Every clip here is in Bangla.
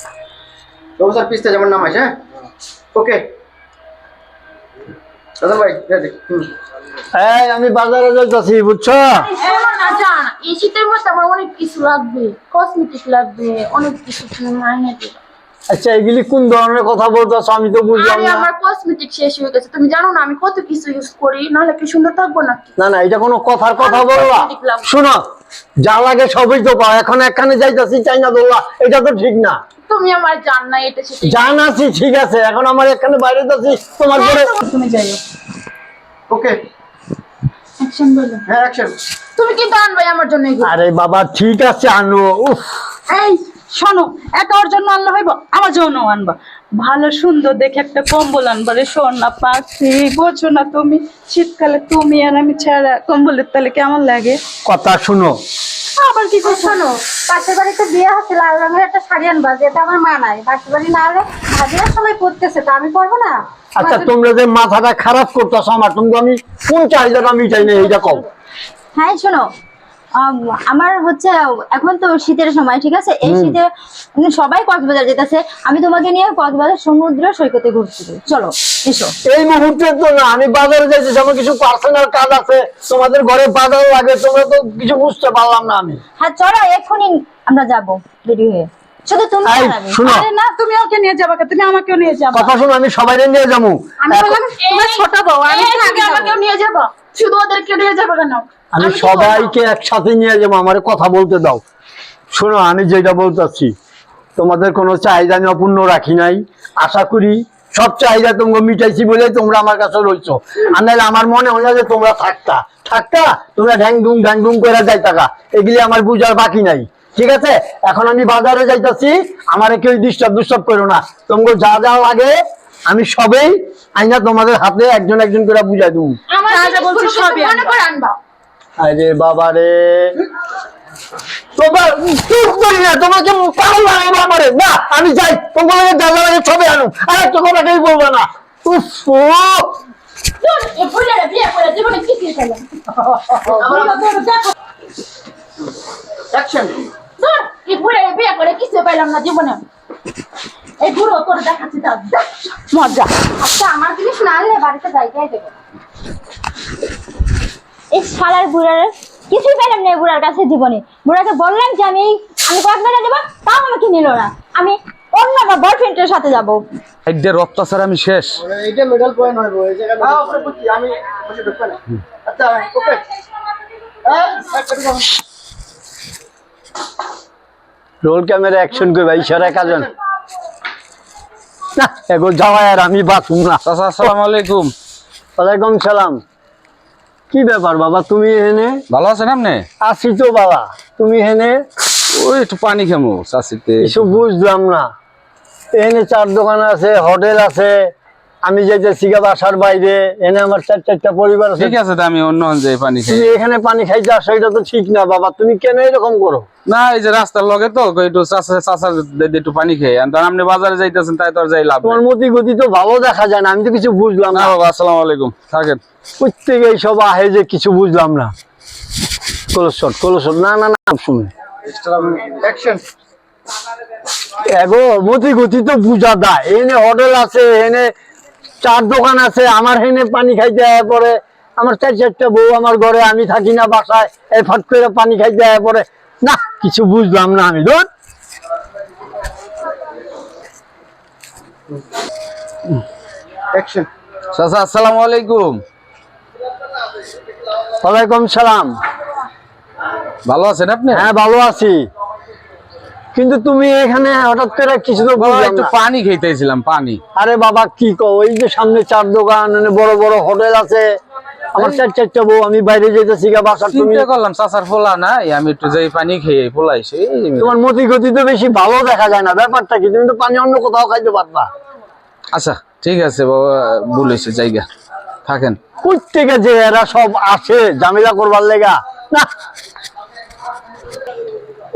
স্যার পিসতে যেমন নাম আছে হ্যাঁ? ওকে দাদা ভাই রেডি হুম। এই আমি বাজারে যাইতাছি বুঝছ? শোনো না জান এই শীতের মধ্যে আমার অনেক কিছু লাগবে। কসমেটিক লাগবে অনেক কিছু দিবে। আচ্ছা এগুলি কোন ধরনের কথা বলতেছো? আমি তো বুঝলাম আরে না। আমার কসমেটিক শেষ হয়ে গেছে। তুমি জানো না আমি কত কিছু ইউজ করি নাহলে কি সুন্দর থাকব নাকি? না না এটা কোনো কথার কথা লাগবে। শোনো যা লাগে সবই তো পাও। এখন একখানে যাইতাছি চাইনা বললা এটা তো ঠিক না। তুমি আমার জান না এটা জান আছি ঠিক আছে। এখন আমার এখানে বাইরে যাচ্ছি তোমার পরে তুমি যাইও। ওকে। অ্যাকশন বলো। হ্যাঁ অ্যাকশন তুমি কিন্তু আনবাই আমার জন্য আরে বাবা ঠিক আছে আনো। উফ। এই শোনো একা ওর জন্য আনলে হইব আমার জন্য আনবা। ভালো সুন্দর দেখে একটা কম্বল আনবা শোন না পাখি বোঝো না তুমি? শীতকালে তুমি আর আমি ছাড়া কম্বলের তালে কেমন লাগে? কথা শুনো। আবার কি করছ শোনো পাশের বাড়িতে বিয়ে হচ্ছে লাল রঙের একটা শাড়ি আনবা যেটা আমার মা নাই। পাশের বাড়ি না হলে ভাবিরা সবাই করতেছে তা আমি করব না? আচ্ছা তোমরা যে মাথাটা খারাপ করতেছো আমার তুমি আমি কোন চাহিদাটা মিটাই না এইটা কও। হ্যাঁ শোনো আমার হচ্ছে এখন তো শীতের সময় ঠিক আছে? এই শীতে সবাই কক্সবাজার যেতেছে। আমি তোমাকে নিয়ে কক্সবাজার সমুদ্র সৈকতে ঘুরছি। চলো এসো। এই মুহূর্তে তো না আমি বাজারে যাইছি আমার কিছু পার্সোনাল কাজ আছে। তোমাদের ঘরে বাজার লাগে তোমরা তো কিছু বুঝতে পারলাম না আমি। হ্যাঁ চলো এখনই আমরা যাব। রেডি হয়ে শুধু তুমি এই, আমি। আরে না তুমি ওকে নিয়ে যাবা তুমি আমাকেও নিয়ে যাবা। কথা শুনো আমি সবাই নিয়ে যাব। আমি বললাম তোমার ছোট বউ আমি এই, তো তুমি আগে আমাকেও নিয়ে যাব। শুধু ওদেরকে নিয়ে যাব কেন? আমি সবাইকে একসাথে নিয়ে যাব আমার কথা বলতে দাও। শোনো আমি যেটা বলতেছি তোমাদের কোনো চাহিদা আমি অপূর্ণ রাখি নাই। আশা করি সব চাহিদা তোমরা মিটাইছি বলে তোমরা আমার কাছে রইছো। আর নাহলে আমার মনে হয় না যে তোমরা থাকতা। থাকতা তোমরা ঢ্যাং ডুং ঢ্যাং ডুং করে যাই টাকা এগুলি আমার বুঝার বাকি নাই। ঠিক আছে? এখন আমি বাজারে যাইতাছি আমার কেউ ডিস্টার্ব ডিস্টার্ব করো না। তোমাকে যা যা লাগে আমি সবেই আইনা তোমাদের হাতে একজন একজন করে বুঝাই দেবো। আমার যা যা বলছি জিনিসগুলো সবই আনবা। করে আনবা। আরে বাবা রে তোমার চুপ করি না তোমাকে পাগল না আমি যাই তোমার দাদা লাগে ছবি আনো আর একটা কথা কেউ বলব না। উফ ধুর, এই ফুলের বিয়ে করে কিছু পেলাম না জীবনে? এই বুড়ো তোর দেখাচ্ছি মজা। আচ্ছা আমার জিনিস না আনলে বাড়িতে জায়গায় দেবে। এই শালার বুড়ার কিছুই পেলাম না এই বুড়ার কাছে জীবনে। বুড়াকে বললাম যে আমি আমি কক্সবাজার যাব তাও আমাকে নিল না। আমি অন্য আমার বয়ফ্রেন্ডের সাথে যাব। একদের অত্যাচার আমি শেষ। এইটা মেডাল পয়েন্ট হইব এই জায়গা হ্যাঁ আমি বসে ঢুকবে না। আচ্ছা ওকে। হ্যাঁ। রোল ক্যামেরা অ্যাকশন কাজন না আর আমি না। আসসালামু আলাইকুম। ওয়ালাইকুম সালাম। কি ব্যাপার বাবা তুমি ভালো আছেন আপনি? আসি তো বাবা তুমি ওই একটু পানি খামো চাষিতে কিছু বুঝলাম না। এখানে চার দোকান আছে হোটেল আছে। আমি যে গা বাসার বাইরে এনে আমার চার চারটা পরিবার আছে। ঠিক আছে আমি অন্য যে পানি খাই। তুমি এখানে পানি খাইতে আসো এটা তো ঠিক না বাবা। তুমি কেন এরকম করো? না এই যে রাস্তার লগে তো একটু চাষা চাষার একটু পানি খাই। আর আপনি বাজারে যাইতেছেন তাই তো যাই লাভ তোমার মতি গতি তো ভালো দেখা যায় না আমি তো কিছু বুঝলাম না। না বাবা আসসালামু আলাইকুম। থাকেন। প্রত্যেকে এইসব আহে যে কিছু বুঝলাম না। কলসট কলসট না না না শুনে অ্যাকশন এগো মতি গতি তো বুঝা দেয় এনে হোটেল আছে এনে চার দোকান আছে আমার হেনে পানি খাইতে আয় পরে আমার চার চারটা বউ আমার ঘরে আমি থাকি না বাসায় এই ফট করে পানি খাইতে আয় পরে না কিছু বুঝলাম না আমি ধর। চাচা আসসালামু আলাইকুম। ওয়ালাইকুম সালাম। ভালো আছেন আপনি? হ্যাঁ ভালো আছি। কিন্তু তুমি এখানে হঠাৎ করে কিছু তো একটু পানি খাইতেছিলাম পানি। আরে বাবা কি কো ওই যে সামনে চার দোকান বড় বড় হোটেল আছে। আমার চার চারটা বউ আমি বাইরে যেতেছি গা বাসার তুমি করলাম চাচার ফোলা নাই আমি একটু যাই পানি খেয়ে ফোলাইছি তোমার মতি গতি তো বেশি ভালো দেখা যায় না ব্যাপারটা কি? তুমি তো পানি অন্য কোথাও খাইতে পারবা আচ্ছা ঠিক আছে বাবা হয়েছে জায়গা থাকেন। প্রত্যেকে যে এরা সব আসে ঝামেলা করবার লেগা। না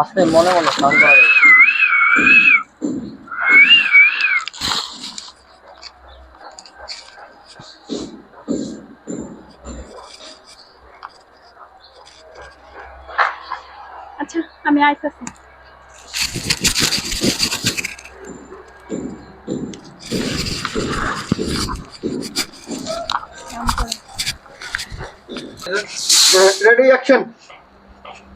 আসতে মনে মনে স্নান করা যাবে। আচ্ছা আমি আইতাছি ready action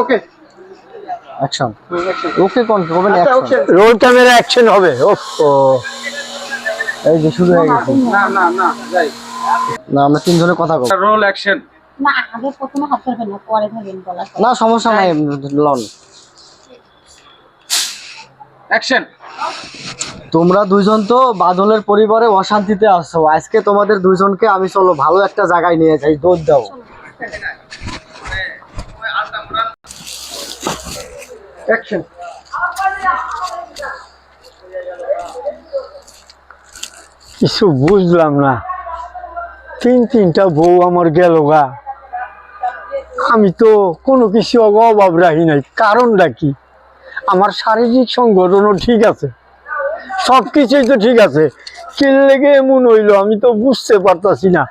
okay action okay কোন আচ্ছা action action roll camera action হবে। ও। এই যে শুরু হয়ে গেছে। না না না যাই। না আমরা তিনজনে কথা বলব। রোল অ্যাকশন না আগে প্রথমে হাত ধরবেন না পরে ধরবেন গলা না সমস্যা নাই লন। অ্যাকশন তোমরা দুইজন তো বাদলের পরিবারে অশান্তিতে আছো। আজকে তোমাদের দুইজনকে আমি চলো ভালো একটা জায়গায় নিয়ে যাই দৌড় দাও। অ্যাকশন কিছু বুঝলাম না। তিন তিনটা বউ আমার গেল গা। আমি তো কোনো কিছু অভাব রাখি নাই। কারণটা কি? আমার শারীরিক সংগঠনও ঠিক আছে। সব কিছুই তো ঠিক আছে। কি লেগে এমন হইল, আমি তো বুঝতে পারতাছি না।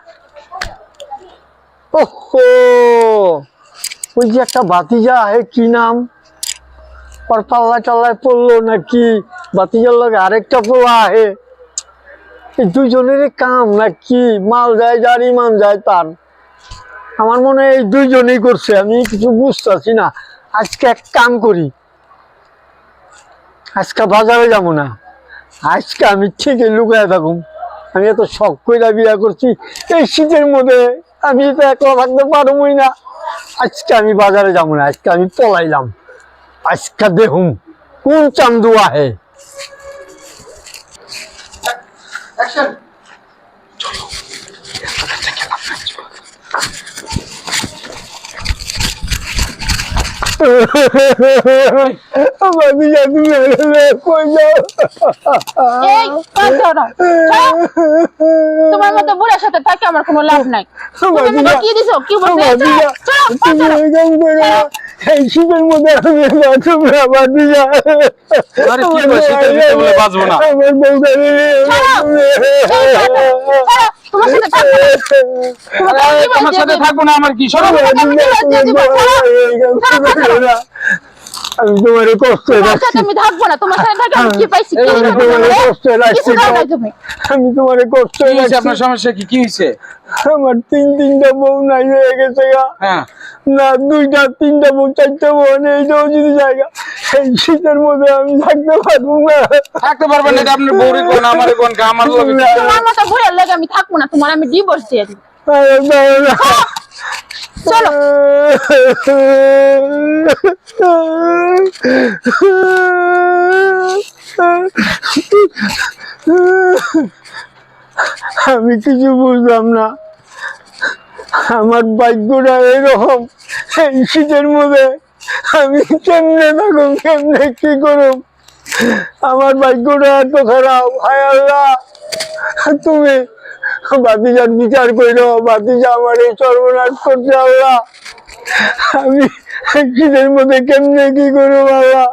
ওহ! ওই যে একটা বাতিজা আহে কি নাম? পাল্লা টাল্লায় পড়ল নাকি? বাতিজার লগে আরেকটা পোলা আহে। এই দুইজনের কাম না কি মাল যায়, যার ইমান যায় তার। আমার মনে হয় এই দুইজনেই করছে, আমি কিছু বুঝতেছি না। আজকে এক কাম করি। আজকে বাজারে যাব না। আজকে আমি ঠিকই লুকায় থাকুম। আমি এত শখ করে বিয়া করছি, এই শীতের মধ্যে আমি তো একলা থাকতে পারবই না। আজকে আমি বাজারে যাব না, আজকে আমি পলাইলাম। আজকে দেখুম কোন চান্দু আহে অ্যাকশন আমি জানি কই যাও এই তোমার মতো বুড়ার সাথে থাকে আমার কোনো লাভ নাই। তুমি কি দিছো? কি বলছো? চলো, চলো, তুমি এরকম করে এই শীতের মধ্যে আমি বাথরুমে আবার দিয়া আরে কি কয়, শীতের বলে বাঁচবো না? আমার নিয়ে তোমার সাথে থাকব না। আমার কি? সরো। আমি তোমার কষ্ট আমি থাকব না তোমার সাথে থাকি আমি কি পাইছি? কি আমি তোমার কষ্ট তুমি। আমি তোমার কষ্ট রাখছি আপনার সমস্যা কি? কি হয়েছে? আমার তিন তিনটা বউ নাই হয়ে গেছে গা। হ্যাঁ। না দুইটা তিনটা বউ চারটা বউ নেই এইটাও যদি জায়গা এই শীতের মধ্যে আমি থাকতে পারব না। থাকতে পারবেন না আপনার বউরি কোন আমার কোন আমার লগে? তোমার মতো বুড়ার লাগে আমি থাকব না তোমার আমি ডিভোর্স দিয়ে না। চলো। আমি কিছু বুঝলাম না। আমার ভাগ্যটা এরকম শীতের মধ্যে আমি কেমনে থাকুম, কেমনে কি করুম? আমার ভাগ্যটা এত খারাপ, হায় আল্লাহ। তুমি বাতিজার বিচার করো বাতিজা আমার এই সর্বনাশ করছে, আল্লাহ। আমি শীতের মধ্যে কেমনে কি করো আল্লাহ